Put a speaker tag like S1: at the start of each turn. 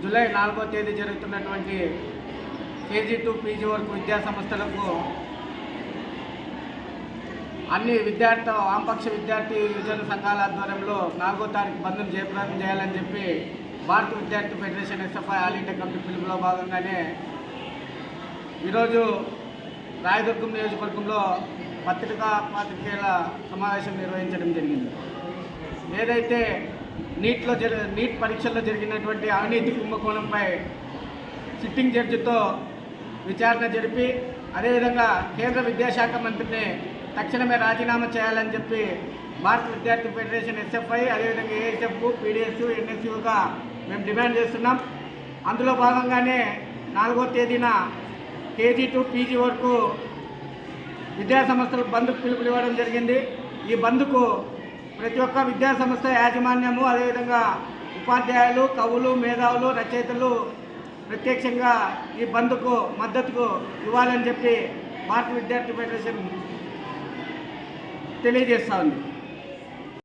S1: July నాలుగో తేదీ జరుగుతున్నటువంటి కేజీ టు పీజీ వరకు విద్యా సంస్థలకు అన్ని విద్యార్థి వామపక్ష విద్యార్థి యువజన సంఘాల ఆధ్వర్యంలో నాలుగో తారీఖు బంద్ను జయప్రదం చేయాలని చెప్పి భారత విద్యార్థి federation SFI all India committee పిలుపులో భాగంగానే ఈరోజు రాయదుర్గం నియోజకవర్గంలో పత్రికా పాత్రికేయుల సమావేశం నిర్వహించడం జరిగింది. ఏదైతే నీట్లో జరి నీట్ పరీక్షల్లో జరిగినటువంటి అవినీతి కుంభకోణంపై సిట్టింగ్ జడ్జితో విచారణ జరిపి అదేవిధంగా కేంద్ర విద్యాశాఖ మంత్రిని తక్షణమే రాజీనామా చేయాలని చెప్పి భారత విద్యార్థి ఫెడరేషన్ ఎస్ఎఫ్ఐ అదేవిధంగా ఏఎస్ఎఫ్ పీడిఎస్ ఎన్ఎస్యుగా మేము డిమాండ్ చేస్తున్నాం. అందులో భాగంగానే నాలుగో తేదీన కేజీ టు పీజీ వరకు విద్యా సంస్థలకు బంద్కు పిలుపులు ఇవ్వడం జరిగింది. ఈ బంద్కు ప్రతి ఒక్క విద్యా సంస్థ యాజమాన్యము అదేవిధంగా ఉపాధ్యాయులు కవులు మేధావులు రచయితలు ప్రత్యక్షంగా ఈ బంద్కు మద్దతుకు ఇవ్వాలని చెప్పి భారత విద్యార్థి ఫెడరేషన్ తెలియజేస్తూ ఉంది.